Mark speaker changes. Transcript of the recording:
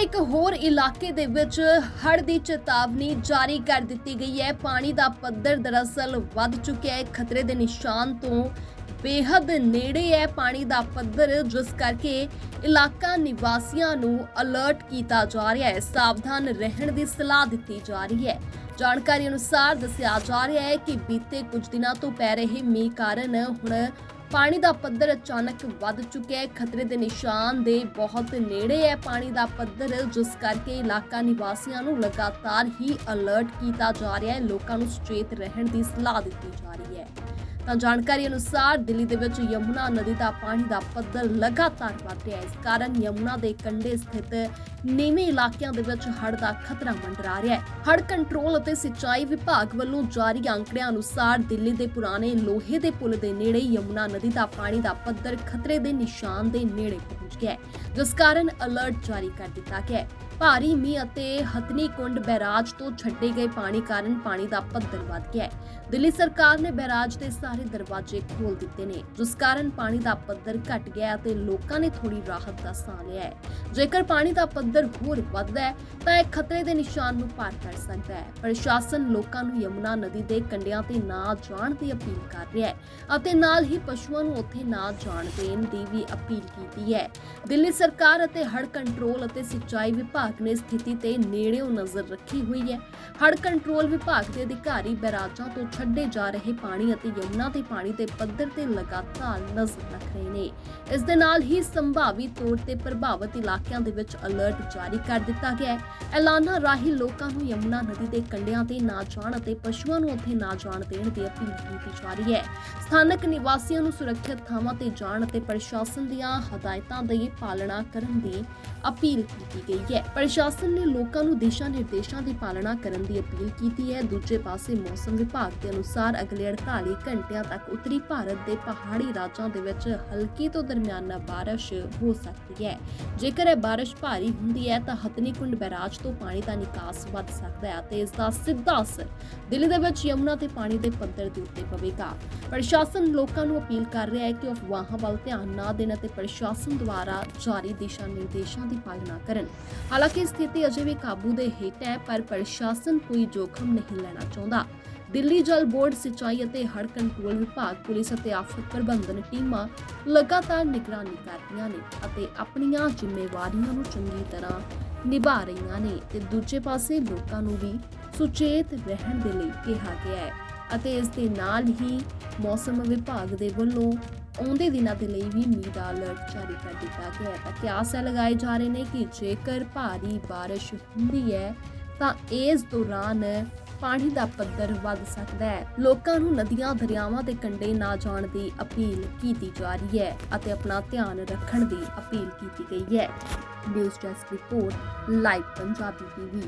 Speaker 1: ਇੱਕ ਹੋਰ ਇਲਾਕੇ ਦੇ ਵਿੱਚ ਹੜ੍ਹ ਦੀ ਚੇਤਾਵਨੀ ਜਾਰੀ ਕਰ ਦਿੱਤੀ ਗਈ ਹੈ। ਪਾਣੀ ਦਾ ਪੱਧਰ ਦਰਅਸਲ ਵੱਧ ਚੁੱਕਿਆ ਹੈ। ਖਤਰੇ ਦੇ ਨਿਸ਼ਾਨ ਤੋਂ ਬੇਹੱਦ ਨੇੜੇ ਹੈ ਪਾਣੀ ਦਾ ਪੱਧਰ, ਜਿਸ ਕਰਕੇ ਇਲਾਕਾ ਨਿਵਾਸੀਆਂ ਨੂੰ ਅਲਰਟ ਕੀਤਾ ਜਾ ਰਿਹਾ ਹੈ। ਸਾਵਧਾਨ ਰਹਿਣ ਦੀ ਸਲਾਹ ਦਿੱਤੀ ਜਾ ਰਹੀ ਹੈ। ਜਾਣਕਾਰੀ ਅਨੁਸਾਰ ਦੱਸਿਆ ਜਾ ਰਿਹਾ ਹੈ ਕਿ ਬੀਤੇ ਕੁਝ ਦਿਨਾਂ ਤੋਂ ਪੈ ਰਹੇ ਮੀਂਹ ਕਾਰਨ ਹੁਣ ਪਾਣੀ ਦਾ ਪੱਧਰ ਅਚਾਨਕ ਵੱਧ ਚੁੱਕਿਆ ਹੈ। ਖਤਰੇ ਦੇ ਨਿਸ਼ਾਨ ਦੇ ਬਹੁਤ ਨੇੜੇ ਹੈ ਪਾਣੀ ਦਾ ਪੱਧਰ, ਜਿਸ ਕਰਕੇ ਇਲਾਕਾ ਨਿਵਾਸੀਆਂ ਨੂੰ ਲਗਾਤਾਰ ਹੀ ਅਲਰਟ ਕੀਤਾ ਜਾ ਰਿਹਾ ਹੈ। ਲੋਕਾਂ ਨੂੰ ਸੁਚੇਤ ਰਹਿਣ ਦੀ ਸਲਾਹ ਦਿੱਤੀ ਜਾ ਰਹੀ ਹੈ। ਤਾਂ ਜਾਣਕਾਰੀ ਅਨੁਸਾਰ ਦਿੱਲੀ ਦੇ ਵਿੱਚ ਯਮੁਨਾ ਨਦੀ ਦਾ ਪਾਣੀ ਦਾ ਪੱਧਰ ਲਗਾਤਾਰ ਵਧ ਰਿਹਾ ਹੈ। ਇਸ ਕਾਰਨ ਯਮੁਨਾ ਦੇ ਕੰਢੇ ਸਥਿਤ ਨੀਵੇਂ ਇਲਾਕਿਆਂ ਦੇ ਵਿੱਚ ਹੜ੍ਹ ਦਾ ਖਤਰਾ ਮੰਡਰਾ ਰਿਹਾ ਹੈ। ਹੜ੍ਹ ਕੰਟਰੋਲ ਅਤੇ ਸਿੰਚਾਈ ਵਿਭਾਗ ਵੱਲੋਂ ਜਾਰੀ ਅੰਕੜਿਆਂ ਅਨੁਸਾਰ ਦਿੱਲੀ ਦੇ ਪੁਰਾਣੇ ਲੋਹੇ ਦੇ ਪੁਲ ਦੇ ਨੇੜੇ ਯਮੁਨਾ ਨਦੀ ਦਾ ਪਾਣੀ ਦਾ ਪੱਧਰ ਖਤਰੇ ਦੇ ਨਿਸ਼ਾਨ ਦੇ ਨੇੜੇ ਪਹੁੰਚ ਗਿਆ ਹੈ, ਜਿਸ ਕਾਰਨ ਅਲਰਟ ਜਾਰੀ ਕਰ ਦਿੱਤਾ ਗਿਆ ਹੈ। ਭਾਰੀ ਮੀਂਹ ਅਤੇ ਹਥਨੀ ਕੁੰਡ ਬੈਰਾਜ ਤੋਂ ਛੱਡੇ ਗਏ ਪਾਣੀ ਕਾਰਨ ਪਾਣੀ ਦਾ ਪੱਧਰ ਵਧ ਗਿਆ ਹੈ। ਦਿੱਲੀ ਸਰਕਾਰ ਨੇ ਬੈਰਾਜ ਦੇ ਸਾਰੇ ਦਰਵਾਜ਼ੇ ਖੋਲ ਦਿੱਤੇ ਨੇ, ਜਿਸ ਕਾਰਨ ਪਾਣੀ ਦਾ ਪੱਧਰ ਘਟ ਗਿਆ ਅਤੇ ਲੋਕਾਂ ਨੇ ਥੋੜੀ ਰਾਹਤ ਦਾ ਸਾਹ ਲਿਆ ਹੈ। ਜੇਕਰ ਪਾਣੀ ਦਾ ਪੱਧਰ ਹੋਰ ਵੱਧਦਾ ਹੈ, ਤਾਂ ਇਹ ਖਤਰੇ ਦੇ ਨਿਸ਼ਾਨ ਨੂੰ ਪਾਰ ਕਰ ਸਕਦਾ ਹੈ। ਪ੍ਰਸ਼ਾਸਨ ਲੋਕਾਂ ਨੂੰ ਯਮੁਨਾ ਨਦੀ ਦੇ ਕੰਢਿਆਂ ਤੇ ਨਾ ਜਾਣ ਦੀ ਅਪੀਲ ਕਰ ਰਿਹਾ ਹੈ ਅਤੇ ਨਾਲ ਹੀ ਪਸ਼ੂਆਂ ਨੂੰ ਉੱਥੇ ਨਾ ਜਾਣ ਦੇਣ ਦੀ ਵੀ ਅਪੀਲ ਕੀਤੀ ਹੈ। ਦਿੱਲੀ ਸਰਕਾਰ ਅਤੇ ਹੜ ਕੰਟਰੋਲ ਅਤੇ ਸਿੰਚਾਈ ਵਿਭਾਗ ਨੇ ਸਥਿਤੀ ਤੇ ਨੇੜਿਓਂ ਨਜ਼ਰ ਰੱਖੀ ਹੋਈ ਹੈ। ਹੜ੍ਹ ਕੰਟਰੋਲ ਵਿਭਾਗ ਦੇ ਅਧਿਕਾਰੀ ਬੈਰਾਜਾਂ ਤੋਂ ਛੱਡੇ ਜਾ ਰਹੇ ਪਾਣੀ ਅਤੇ ਯਮੁਨਾ ਦੇ ਪਾਣੀ ਦੇ ਪੱਧਰ ਤੇ ਲਗਾਤਾਰ ਨਜ਼ਰ ਰੱਖ ਰਹੇ ਨੇ। ਇਸ ਦੇ ਨਾਲ ਹੀ ਸੰਭਾਵੀ ਤੌਰ ਤੇ ਪ੍ਰਭਾਵਿਤ ਇਲਾਕਿਆਂ ਦੇ ਵਿੱਚ ਅਲਰਟ ਜਾਰੀ ਕਰ ਦਿੱਤਾ ਗਿਆ ਹੈ। ਐਲਾਨਾਂ ਰਾਹੀਂ ਲੋਕਾਂ ਨੂੰ ਯਮੁਨਾ ਨਦੀ ਦੇ ਕੰਢਿਆਂ ਤੇ ਨਾ ਜਾਣ ਅਤੇ ਪਸ਼ੂਆਂ ਨੂੰ ਉੱਥੇ ਨਾ ਜਾਣ ਦੇਣ ਦੀ ਅਪੀਲ ਕੀਤੀ ਜਾ ਰਹੀ ਹੈ। ਸਥਾਨਕ ਨਿਵਾਸੀਆਂ ਨੂੰ ਸੁਰੱਖਿਅਤ ਥਾਵਾਂ ਤੇ ਜਾਣ ਅਤੇ ਪ੍ਰਸ਼ਾਸਨ ਦੀਆਂ ਹਦਾਇਤਾਂ ਦੀ ਪਾਲਣਾ ਕਰਨ ਦੀ ਅਪੀਲ ਕੀਤੀ ਗਈ ਹੈ। ਪ੍ਰਸ਼ਾਸਨ ਨੇ ਲੋਕਾਂ ਨੂੰ ਦਿਸ਼ਾ ਨਿਰਦੇਸ਼ਾਂ ਦੀ ਪਾਲਣਾ ਕਰਨ ਦੀ ਅਪੀਲ ਕੀਤੀ ਹੈ। ਦੂਜੇ ਪਾਸੇ ਮੌਸਮ ਵਿਭਾਗ ਦੇ ਅਨੁਸਾਰ ਅਗਲੇ 48 ਘੰਟਿਆਂ ਤੱਕ ਉੱਤਰੀ ਭਾਰਤ ਦੇ ਪਹਾੜੀ ਰਾਜਾਂ ਦੇ ਵਿੱਚ ਹਲਕੀ ਤੋਂ ਦਰਮਿਆਨਾ ਬਾਰਿਸ਼ ਹੋ ਸਕਦੀ ਹੈ। ਜੇਕਰ ਇਹ ਬਾਰਿਸ਼ ਭਾਰੀ ਹੁੰਦੀ ਹੈ ਤਾਂ ਹਥਨੀ ਬੈਰਾਜ ਤੋਂ ਪਾਣੀ ਦਾ ਨਿਕਾਸ ਵੱਧ ਸਕਦਾ ਹੈ ਅਤੇ ਇਸ ਦਾ ਸਿੱਧਾ ਅਸਰ ਦਿੱਲੀ ਦੇ ਵਿੱਚ ਯਮੁਨਾ ਤੇ ਪਾਣੀ ਦੇ ਪੱਧਰ ਦੇ ਉੱਤੇ ਪਵੇਗਾ। ਪ੍ਰਸ਼ਾਸਨ ਲੋਕਾਂ ਨੂੰ ਅਪੀਲ ਕਰ ਰਿਹਾ ਹੈ ਕਿ ਅਫਵਾਹਾਂ ਵੱਲ ਧਿਆਨ ਨਾ ਦੇਣ ਅਤੇ ਪ੍ਰਸ਼ਾਸਨ ਦੁਆਰਾ ਜਾਰੀ ਦਿਸ਼ਾ ਨਿਰਦੇਸ਼ਾਂ ਦੀ ਪਾਲਣਾ ਕਰਨ। ਹਾਲਾਂਕਿ ਸਥਿਤੀ ਅਜੇ ਵੀ ਕਾਬੂ ਦੇ ਹੇਠ ਹੈ, ਪਰ ਪ੍ਰਸ਼ਾਸਨ ਕੋਈ ਜੋਖਮ ਨਹੀਂ ਲੈਣਾ ਚਾਹੁੰਦਾ। ਦਿੱਲੀ ਜਲ ਬੋਰਡ, ਸਿੰਚਾਈ ਅਤੇ ਹੜ੍ਹ ਕੰਟਰੋਲ ਵਿਭਾਗ, ਪੁਲਿਸ ਅਤੇ ਆਫਤ ਪ੍ਰਬੰਧਨ ਟੀਮਾਂ ਲਗਾਤਾਰ ਨਿਗਰਾਨੀ ਕਰ ਨੇ ਅਤੇ ਆਪਣੀਆਂ ਜ਼ਿੰਮੇਵਾਰੀਆਂ ਨੂੰ ਚੰਗੀ ਤਰ੍ਹਾਂ ਨਿਭਾ ਰਹੀਆਂ ਨੇ ਤੇ ਦੂਜੇ ਪਾਸੇ ਲੋਕਾਂ ਨੂੰ ਵੀ ਸੁਚੇਤ ਰਹਿਣ ਦੇ ਲਈ ਕਿਹਾ ਗਿਆ ਹੈ। ਅਤੇ ਇਸ ਦੇ ਨਾਲ ਹੀ ਮੌਸਮ ਵਿਭਾਗ ਦੇ ਵੱਲੋਂ ਆਉਂਦੇ ਦਿਨਾਂ ਦੇ ਲਈ ਵੀ ਮੀਂਹ ਦਾ ਅਲਰਟ ਜਾਰੀ ਕਰ ਦਿੱਤਾ ਗਿਆ ਹੈ। ਤਾਂ ਕਿਆਸ ਲਗਾਏ ਜਾ ਰਹੇ ਨੇ ਕਿ ਜੇਕਰ ਭਾਰੀ ਬਾਰਿਸ਼ ਹੁੰਦੀ ਹੈ, ਤਾਂ ਇਸ ਦੌਰਾਨ ਪਾਣੀ ਦਾ ਪੱਧਰ ਵੱਧ ਸਕਦਾ ਹੈ। ਲੋਕਾਂ ਨੂੰ ਨਦੀਆਂ, ਦਰਿਆਵਾਂ ਦੇ ਕੰਢੇ ਨਾ ਜਾਣ ਦੀ ਅਪੀਲ ਕੀਤੀ ਜਾ ਰਹੀ ਹੈ ਅਤੇ ਆਪਣਾ ਧਿਆਨ ਰੱਖਣ ਦੀ ਅਪੀਲ ਕੀਤੀ ਗਈ ਹੈ। News desk report, live Punjabi TV.